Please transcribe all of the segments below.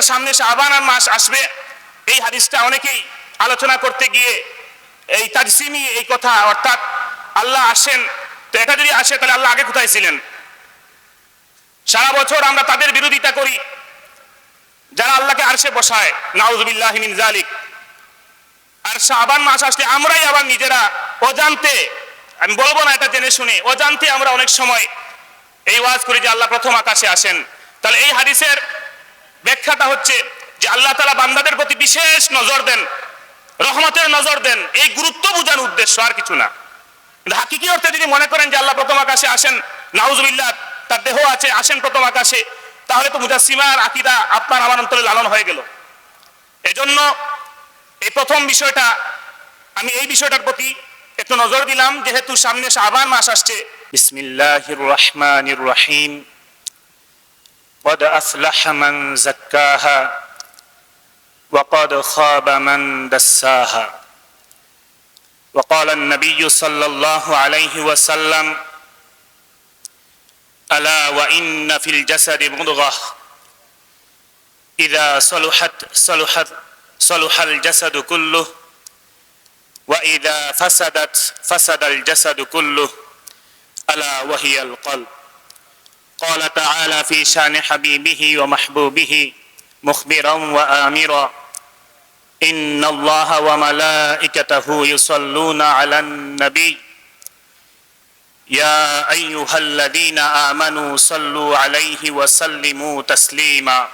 তো সামনে শাবান আর মাস আসবে। এই হাদিসটা অনেকেই আলোচনা করতে গিয়ে এই তাজসিমি, এই কথা অর্থাৎ আল্লাহ আসেন। তো এটা যদি আসে, তাহলে আল্লাহ আগে কোথায় ছিলেন? সারা বছর আমরা তাদের বিরোধিতা করি। যারা আল্লাহকে আরশে বসায়, নাউজুবিল্লাহ জালিক আর শাবান মাস আসলে আমরাই আবার নিজেরা অজান্তে, আমি বলব না এটা জেনে শুনে, অজান্তে আমরা অনেক সময় এই ওয়াজ করি যে আল্লাহ প্রথম আকাশে আসেন। তাহলে এই হাদিসের ব্যাখ্যাটা হচ্ছে যে আল্লাহ তালা বান্দাদের প্রতি বিশেষ নজর দেন, রহমতের নজর দেন, এই গুরুত্ব বোঝানোর উদ্দেশ্য আর কিছু না। কিন্তু হাকিকি অর্থে যদি মনে করেন যে আল্লাহ প্রথম আকাশে আসেন, নাউজুবিল্লাহ, তার দেহ আছে, আসেন প্রথম আকাশে, তাহলে তো মুজাসিমার আকিদা আপনার আমার অন্তরে লালন হয়ে গেল। এজন্য এই প্রথম বিষয়টা, আমি এই বিষয়টার প্রতি একটু নজর দিলাম, যেহেতু সামনে শাবান মাস আসছে। বিসমিল্লাহির রহমানির রহিম। قد أفلح من زكاها وقد خاب من دساها. وقال النبي صلى الله عليه وسلم ألا وإن في الجسد مضغة. إذا صلحت صلحت صلح الجسد كله وإذا فسدت فسد الجسد كله ألا وهي القلب. قال تعالى في شان حبيبه ومحبوبه مخبرا وآمرا. إن الله وملائكته يصلون على النبي. يا أيها الذين آمنوا صلوا عليه وسلموا تسليما.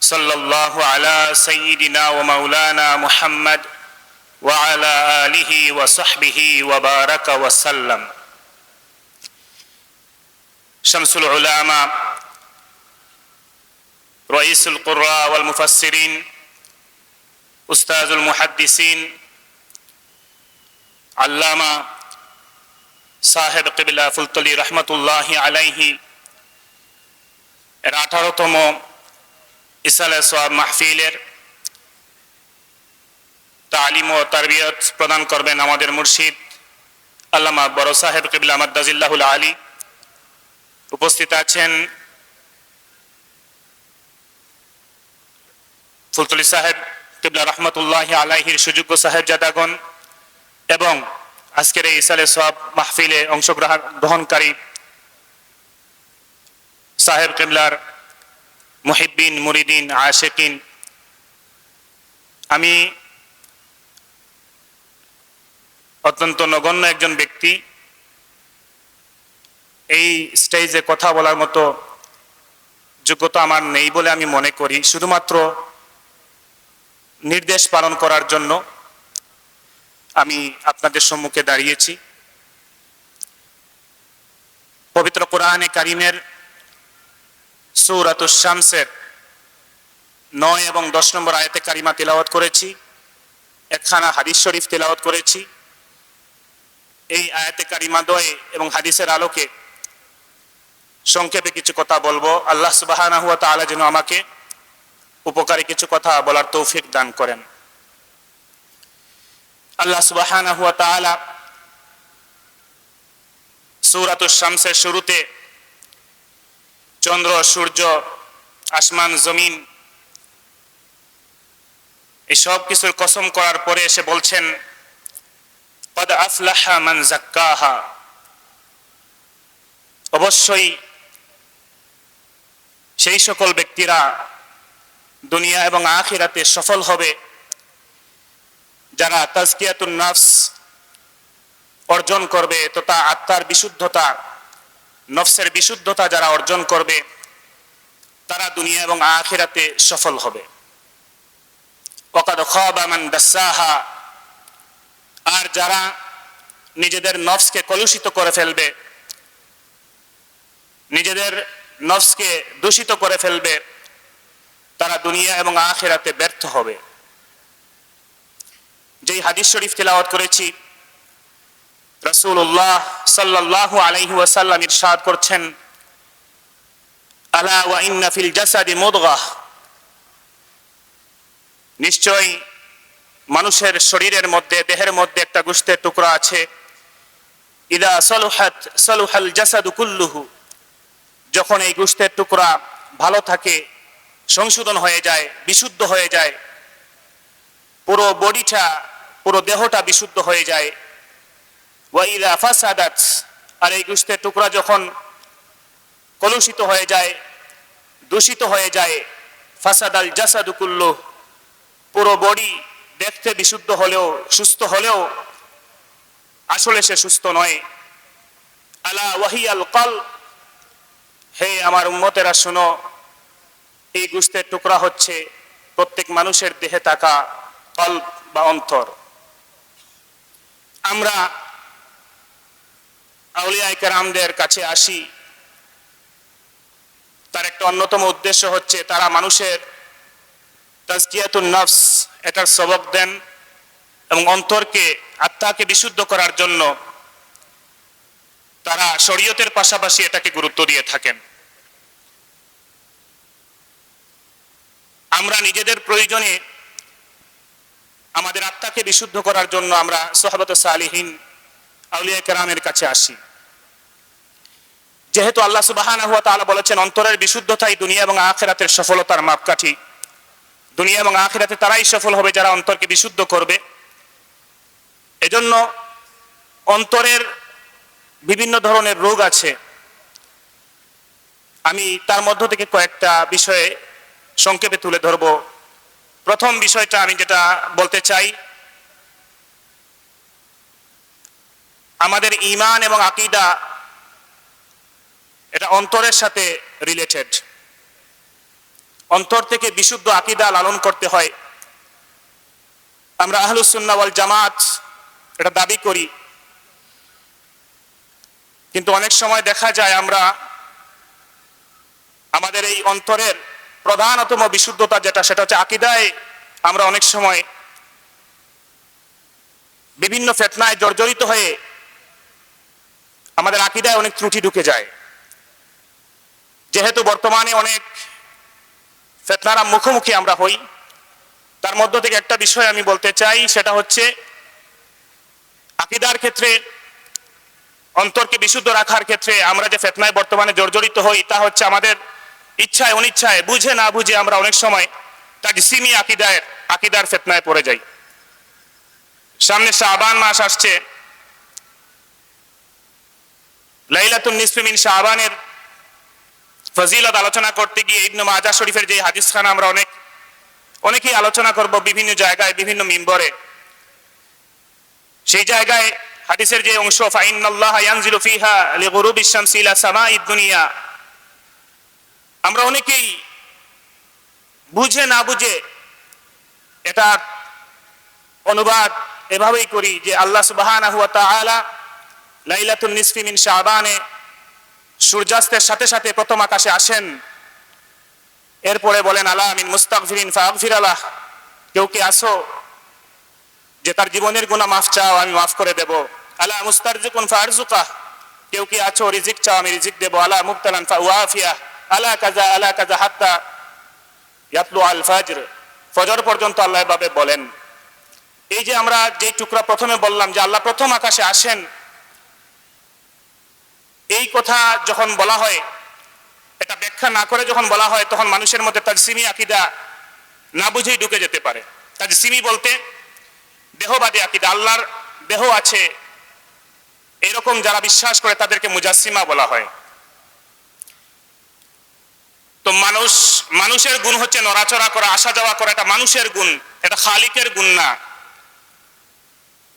صلى الله على سيدنا ومولانا محمد وعلى آله وصحبه وبارك وسلم. শামসুল উলামা, রইসুল কুর্রা ওয়াল মুফাসসিরিন, উস্তাজুল মুহাদ্দিসিন, আল্লামা সাহেব কিবলা ফুলতলি রহমতুল্লাহ আলাইহি, এর আঠারোতম ইসালে সোয়াব মাহফিলের তালিম ও তারবিয়ত প্রদান করবেন আমাদের মুর্শিদ আল্লামা বড় সাহেব কিবলা মাদ্দাজিল্লাহুল আলী। উপস্থিত আছেন ফুলতলি সাহেব, কিবলা রহমতুল্লাহ আলাইহির সুযোগ্য সাহেব জাদাগণ এবং আজকের এই ইসালে সব মাহফিলে অংশগ্রহণ গ্রহণকারী সাহেব কিবলার মুহিব্বিন, মুরিদিন, আশেকিন। আমি অত্যন্ত নগণ্য একজন ব্যক্তি। এই স্টেজে কথা বলার মতো যোগ্যতা আমার নেই বলে আমি মনে করি। শুধুমাত্র নির্দেশ পালন করার জন্য আমি আপনাদের সম্মুখে দাঁড়িয়েছি। পবিত্র কোরআনে কারিমের সৌরাত শামসের নয় এবং দশ নম্বর আয়াতে কারিমা তেলাওয়াত করেছি, একখানা হাদিস শরীফ তেলাওয়াত করেছি। এই আয়াতে কারিমা দয়ে এবং হাদিসের আলোকে সংক্ষেপে কিছু কথা বলব। আল্লাহ সুবাহ যেন আমাকে উপকারী কিছু কথা বলার তৌফিক দান করেন। আল্লাহ সুবাহানা হুয়া শামসের শুরুতে চন্দ্র, সূর্য, আসমান, জমিন, এই সব কিছুর কসম করার পরে এসে বলছেন, কদ আফলাহা মান জাক্কাহা। অবশ্যই সেই সকল ব্যক্তিরা দুনিয়া এবং আখিরাতে সফল হবে। যারা তাজকিয়াতুন নাফস অর্জন করবে তথা আত্মার বিশুদ্ধতা, নফসের বিশুদ্ধতা যারা অর্জন করবে, তারা দুনিয়া এবং আখিরাতে সফল হবে। দাসাহা, আর যারা নিজেদের নফসকে কলুষিত করে ফেলবে, নিজেদের নফসকে দূষিত করে ফেলবে, তারা দুনিয়া এবং আখেরাতে ব্যর্থ হবে। যেই হাদিস শরীফ তেলাওয়াত করেছি রসুল্লাহ সাল্লাহ ওয়াসাল্লাম ইরশাদ করছেন, আলা জাসাদি মুদগাহ নিশ্চয়ই মানুষের শরীরের মধ্যে, দেহের মধ্যে একটা গুস্তের টুকরা আছে, ইদা সলুহাত, সলুহাল জাসাদু কুল্লুহু। যখন এই গোষ্ঠের টুকরা ভালো থাকে, সংশোধন হয়ে যায়, বিশুদ্ধ হয়ে যায়, পুরো বডিটা, পুরো দেহটা বিশুদ্ধ হয়ে যায়। আর এই গুস্তের টুকরা যখন কলুষিত হয়ে যায়, দূষিত হয়ে যায়, ফাসাদাল জাসাদুকুল্লু পুরো বডি দেখতে বিশুদ্ধ হলেও, সুস্থ হলেও, আসলে সে সুস্থ নয়। আলা ওয়াহিয়াল কল হে আমার উম্মতেরা, শোনো। এই গুস্তের টুকরা হচ্ছে প্রত্যেক মানুষের দেহে থাকা কল বা অন্তর। আমরা আউলিয়ায় কেরামদের কাছে আসি। তার একটা অন্যতম উদ্দেশ্য হচ্ছে তারা মানুষের তাজকিয়াতুল নফস, এটার সবক দেন এবং অন্তরকে, আত্মাকে বিশুদ্ধ করার জন্য তারা শরীয়তের পাশাপাশি এটাকে গুরুত্ব দিয়ে থাকেন। আমরা নিজেদের প্রয়োজনে আমাদের আত্মাকে বিশুদ্ধ করার জন্য আমরা সোহাবত সালিহীন আউলিয়া কেরামের কাছে আসি। যেহেতু আল্লাহ তাআলা বলেছেন, অন্তরের বিশুদ্ধতাই দুনিয়া এবং আখেরাতের সফলতার মাপকাঠি। দুনিয়া এবং আখেরাতে তারাই সফল হবে যারা অন্তরকে বিশুদ্ধ করবে। এজন্য অন্তরের বিভিন্ন ধরনের রোগ আছে। আমি তার মধ্য থেকে কয়েকটা বিষয়ে সংক্ষেপে তুলে ধরব। প্রথম বিষয়টা আমি যেটা বলতে চাই, আমাদের ইমান এবং আকিদা এটা অন্তরের সাথে রিলেটেড অন্তর থেকে বিশুদ্ধ আকিদা লালন করতে হয়। আমরা আহলুসুন্না ওয়াল জামাত এটা দাবি করি। কিন্তু অনেক সময় দেখা যায় আমরা আমাদের এই অন্তরের প্রধানতম বিশুদ্ধতা যেটা, সেটা হচ্ছে আকিদায় আমরা অনেক সময় বিভিন্ন ফেতনায় জর্জরিত হয়ে আমাদের আকিদায় অনেক ত্রুটি ঢুকে যায়। যেহেতু বর্তমানে অনেক ফেতনারা মুখোমুখি আমরা হই, তার মধ্য থেকে একটা বিষয় আমি বলতে চাই, সেটা হচ্ছে আকিদার ক্ষেত্রে, অন্তরকে বিশুদ্ধ রাখার ক্ষেত্রে আমরা যে ফেতনায় বর্তমানে জর্জরিত হই, তা হচ্ছে আমাদের ইচ্ছায়, অনিচ্ছায়, বুঝে না বুঝে আমরা অনেক সময় তাজসিমি আকিদায় আকিদার ফেতনায় পড়ে যাই। সামনে শাহবান মাস আসছে। লাইলাতুন নিসফি মিন শাহবানের ফজিলত আলোচনা করতে গিয়ে ইবনে মাজা শরীফের যে হাদিস খানা আমরা অনেক, অনেকেই আলোচনা করব বিভিন্ন জায়গায়, বিভিন্ন মিম্বরে। সেই জায়গায় হাদিসের যে অংশ ফাইনাল্লাহ ইয়ানজিলু ফিহা লিগুরুবি শামসি ইলা সামাঈদ দুনিয়া আমরা অনেকেই বুঝে না বুঝে এটা অনুবাদ এভাবেই করি যে আল্লাহ মিন শাবানে সূর্যাস্তের সাথে সাথে প্রথম আকাশে আসেন। এরপরে বলেন, আলা মিন মুস্তাগফিরিন ফাগফির কেউ কি আসো যে তার জীবনের গুণা মাফ চাও, আমি মাফ করে দেব। আলা মুস্তারজিকুন ফারজুকা কেউ কি আছো, রিজিক চাও, আমি রিজিক দেব। আলা মুবতালান ফাওয়াফিয়া আলা কাজা আলা কাজা হাত্তা ইয়াতলু আল ফাজর। ফজর পর্যন্ত আল্লাহ এভাবে বলেন। এই যে আমরা যে টুকরা প্রথমে বললাম যে আল্লাহ প্রথম আকাশে আসেন, এই কথা যখন বলা হয়, এটা ব্যাখ্যা না করে যখন বলা হয়, তখন মানুষের মধ্যে তার সিমি আকিদা না বুঝেই ঢুকে যেতে পারে। তার সিমি বলতে দেহবাদী আকিদা, আল্লাহর দেহ আছে, এরকম যারা বিশ্বাস করে তাদেরকে মুজাসিমা বলা হয়। তো মানুষ, মানুষের গুণ হচ্ছে নড়াচড়া করা, আসা যাওয়া করা, এটা মানুষের গুণ, এটা খালিকের গুণ না।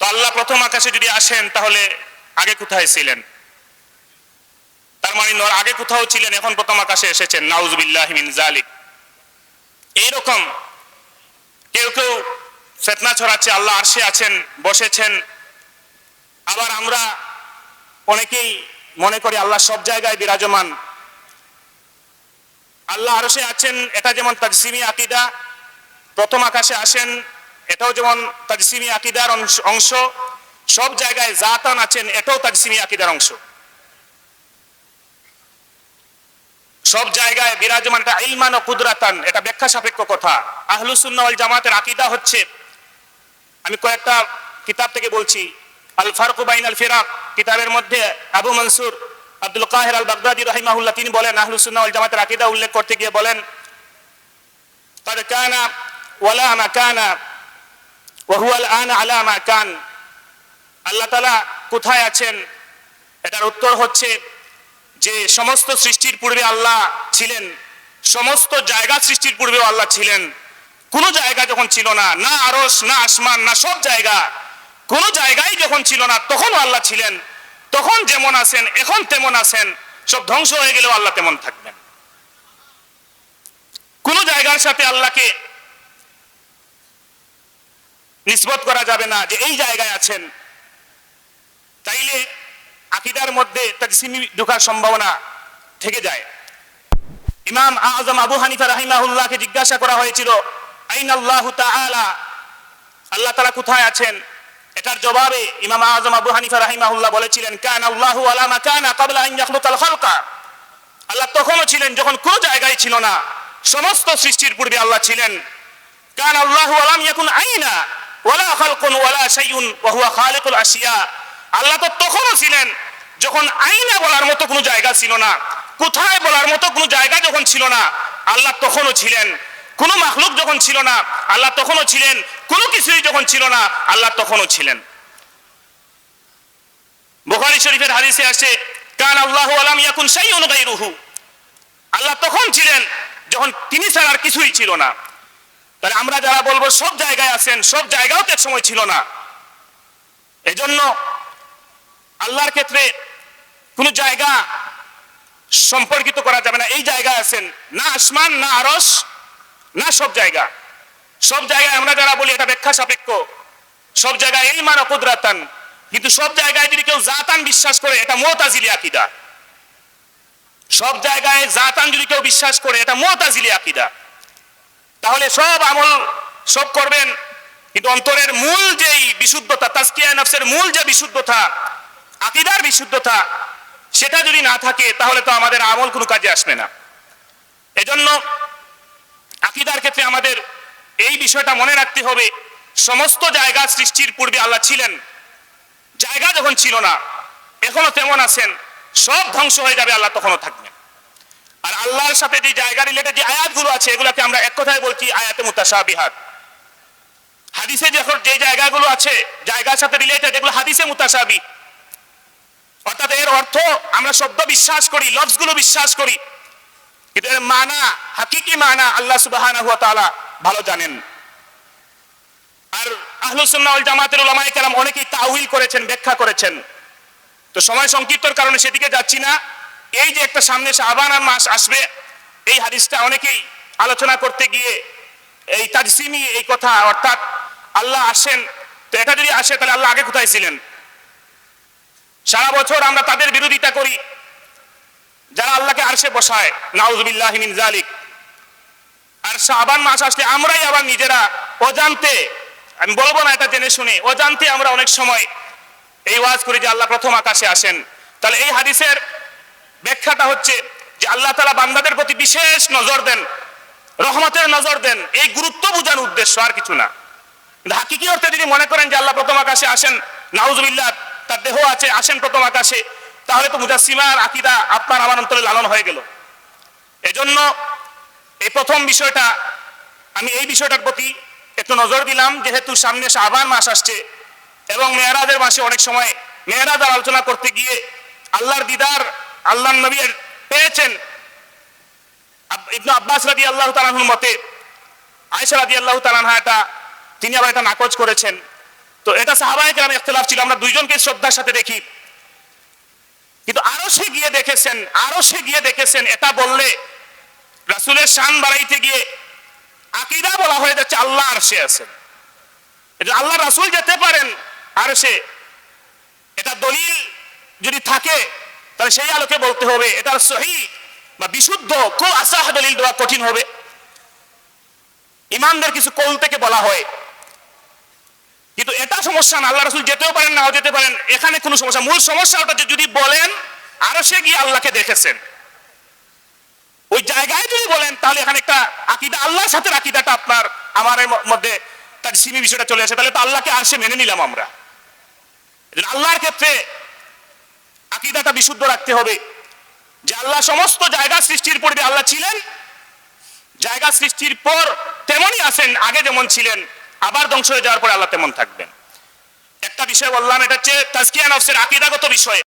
তো আল্লাহ প্রথম আকাশে যদি আসেন, তাহলে আগে কোথায় ছিলেন? তার মানে আগে কোথাও ছিলেন, এখন প্রথম আকাশে এসেছেন। নাউজুবিল্লাহ মিন জালিক এইরকম কেউ কেউ ফেতনা ছড়াচ্ছে, আল্লাহ আরশে আছেন, বসেছেন। আবার আমরা অনেকেই মনে করি আল্লাহ সব জায়গায় বিরাজমান। আল্লাহ আরশে আছেন, এটা যেমন তাজসিমি আকিদা, প্রথম আকাশে আসেন, এটাও যেমন তাজসিমি আকিদার অংশ- সব জায়গায় জাতান আছেন, এটাও তাজসিমি আকিদার অংশ। সব জায়গায় বিরাজমান এটা ইলমান ও কুদরাতান, এটা ব্যাখ্যা সাপেক্ষ কথা। আহলুসুন্না জামাতের আকিদা হচ্ছে, আমি কয়েকটা কিতাব থেকে বলছি। আল ফারকু বাইন আল ফিরাক, কিতাবের মধ্যে আবু মনসুর আব্দুল কাহের আল বাগদাদি রহিমাহুল্লাহ তিনি বলেন আহলুসুন্না ওয়াল জামাতের আকিদা উল্লেখ করতে গিয়ে বলেন قد كان ولا مكان وهو الآن على ما كان আল্লাহ তালা কোথায় আছেন এটার উত্তর হচ্ছে যে সমস্ত সৃষ্টির পূর্বে আল্লাহ ছিলেন সমস্ত জায়গা সৃষ্টির পূর্বেও আল্লাহ ছিলেন কোনো জায়গা যখন ছিল না না আরস না আসমান না সব জায়গা কোনো জায়গায় যখন ছিল না তখনও আল্লাহ ছিলেন তখন যেমন আছেন, এখন তেমন আছেন, সব ধ্বংস হয়ে গেলেও আল্লাহ তেমন থাকবেন। কোনো জায়গার সাথে আল্লাহকে নিসবত করা যাবে না যে এই জায়গায় আছেন। তাইলে আকিদার মধ্যে তাজসিমি ঢোকার সম্ভাবনা থেকে যায়। ইমাম আজম আবু হানিফা রাহিমাহুল্লাহকে জিজ্ঞাসা করা হয়েছিল আইন আল্লাহ তাআলা আল্লাহ তাআলা কোথায় আছেন? এটার জবাবে ইমাম আজম আবু হানিফা রাহিমাহুল্লাহ বলেছিলেন, কান আল্লাহু আলা মাকানা ক্বাবলা আন ইয়াখলুকাল খালকা। আল্লাহ তখনও ছিলেন যখন কোনো জায়গায় ছিল না। সমস্ত সৃষ্টির পূর্বে আল্লাহ ছিলেন। কান আল্লাহু আলাম ইয়াকুন আইনা, ওয়ালা খালকুন ওয়ালা শাইউন, ওয়া হুয়া খালিকুল আশিয়া। আল্লাহ তো তখনও ছিলেন যখন আইনা বলার মতো কোনো জায়গা ছিল না, কোথায় বলার মতো কোনো জায়গা যখন ছিল না, আল্লাহ তখনও ছিলেন। কোনো মাখলুক যখন ছিল না, আল্লাহ তখনও ছিলেন। কোনো কিছুই যখন ছিল না, আল্লাহ তখনও ছিলেন। বুখারী শরীফের হাদিসে আসে কান আল্লাহু আলাম ইয়াকুন শাইউন গায়রুহু। আল্লাহ তখন ছিলেন, যখন তিনি ছাড়া আর কিছুই ছিল না। তাহলে আমরা যারা বলব, সব জায়গায় আছেন, সব জায়গাও তো সময় ছিল না। এজন্য আল্লাহর ক্ষেত্রে কোনো জায়গা সম্পর্কিত করা যাবে না। এই জায়গায় আছেন, না আসমান, না আরস না সব জায়গা। সব জায়গায় আমরা যারা বলি, এটা ব্যাখ্যা সাপেক্ষ। সব জায়গায় এই মান অকুদরাতান কিন্তু সব জায়গায় যদি কেউ জাতান বিশ্বাস করে, এটা মোতাজিলি আকিদা। সব জায়গায় জাতান যদি কেউ বিশ্বাস করে, এটা মোতাজিলি আকিদা। তাহলে সব আমল সব করবেন, কিন্তু অন্তরের মূল যেই বিশুদ্ধতা, তাজকিয়া নফসের মূল যে বিশুদ্ধতা, আকিদার বিশুদ্ধতা, সেটা যদি না থাকে, তাহলে তো আমাদের আমল কোনো কাজে আসবে না। এজন্য আকিদার ক্ষেত্রে আমাদের এই বিষয়টা মনে রাখতে হবে, সমস্ত জায়গা সৃষ্টির পূর্বে আল্লাহ ছিলেন। জায়গা যখন ছিল না, এখনও তেমন আছেন, সব ধ্বংস হয়ে যাবে, আল্লাহ তখনও থাকবেন। আর আল্লাহর সাথে যে জায়গা রিলেটেড যে আয়াতগুলো আছে, এগুলোকে আমরা এক কথায় বলছি, আয়াতে মুতাশাবিহাত। হাদিসে যখন যে জায়গাগুলো আছে, জায়গার সাথে রিলেটেড এগুলো হাদিসে মুতাশাবি। অর্থাৎ এর অর্থ আমরা শব্দ বিশ্বাস করি লফজগুলো বিশ্বাস করি কিন্তু এর মানা, হাকিকি মানা, আল্লাহ সুবহানাহু ওয়া তাআলা ভালো জানেন। আর আহলুস সুন্নাহ ওয়াল জামাতের উলামায়ে কেরাম অনেকেই তাউইল করেছেন, ব্যাখ্যা করেছেন। তো সময় সংক্ষিপ্তর কারণে সেদিকে যাচ্ছি না। এই যে একটা সামনে শাবান মাস আসবে, এই হাদিসটা অনেকেই আলোচনা করতে গিয়ে এই তাজসিমি, এই কথা, অর্থাৎ আল্লাহ আসেন। তো এটা যদি আসে, তাহলে আল্লাহ আগে কোথায় ছিলেন? সারা বছর আমরা তাদের বিরোধিতা করি। যারা আল্লাহকে আরশে বসায়, নাউজুবিল্লাহ মিন জালিক আর শাবান মাস আসলে আমরাই আবার নিজেরা অজান্তে, আমি বলব না এটা জেনে শুনে, অজান্তে আমরা অনেক সময় এই ওয়াজ করি যে আল্লাহ প্রথম আকাশে আসেন। তাহলে এই হাদিসের ব্যাখ্যাটা হচ্ছে যে আল্লাহ তালা বান্দাদের প্রতি বিশেষ নজর দেন, রহমতের নজর দেন, এই গুরুত্ব বোঝানোর উদ্দেশ্য আর কিছু না। হাকিকি অর্থে যদি মনে করেন যে আল্লাহ প্রথম আকাশে আসেন, নাউজুবিল্লাহ, তার দেহ আছে, আসেন প্রথম আকাশে তাহলে তো মুজাসিমার আকিদা আপনার আমার অন্তরে লালন হয়ে গেল। এজন্য এই প্রথম বিষয়টা আমি এই বিষয়টার প্রতি একটু নজর দিলাম, যেহেতু সামনে শাবান মাস আসছে এবং মেয়েরাজের মাসে অনেক সময় মেয়েরাজ আলোচনা করতে গিয়ে আল্লাহর দিদার আল্লাহ নবী পেয়েছেন। ইবনু আব্বাস রাদি আল্লাহ তালাহুর মতে আয়সা রাদি আল্লাহ তালানহা এটা, তিনি আবার এটা নাকচ করেছেন। তো এটা সাহাবায় কেরাম ইখতলাফ ছিল, আমরা দুইজনকে শ্রদ্ধার সাথে দেখি। কিন্তু আরও সে গিয়ে দেখেছেন, আরও সে গিয়ে দেখেছেন, এটা বললে রাসূলের শান বাড়াইতে গিয়ে আকিদা বলা হয়ে যাচ্ছে আল্লাহ আর সে আছেন। আল্লাহ রাসূল যেতে পারেন, আর সে, এটা দলিল যদি থাকে, তাহলে সেই আলোকে বলতে হবে এটার সহি বা বিশুদ্ধ, খুব আসাহ দলিল দেওয়া কঠিন হবে। ইমানদের কিছু কল থেকে বলা হয় কিন্তু এটা সমস্যা না, আল্লাহ রাসূল যেতেও পারেন নাও যেতে পারেন। এখানে কোনো সমস্যা। মূল সমস্যা ওটা যদি বলেন, আরও সে গিয়ে আল্লাহকে দেখেছেন। ওই জায়গায় যদি বলেন, তাহলে এখানে একটা আকিদা, আল্লাহর সাথে আকিদাটা আপনার, আমার মধ্যে তার সিমি বিষয়টা চলে আসে। তাহলে তো আল্লাহকে আর সে মেনে নিলাম আমরা। আল্লাহর ক্ষেত্রে আকিদাটা বিশুদ্ধ রাখতে হবে। যে আল্লাহ সমস্ত জায়গা সৃষ্টির পূর্বে আল্লাহ ছিলেন, জায়গা সৃষ্টির পর তেমনই আছেন, আগে যেমন ছিলেন আবার ধ্বংস হয়ে যাওয়ার পরে আল্লাহ তেমন থাকবেন। একটা বিষয় বললাম, এটা হচ্ছে তাজকিয়া নফসের আকিদাগত বিষয়।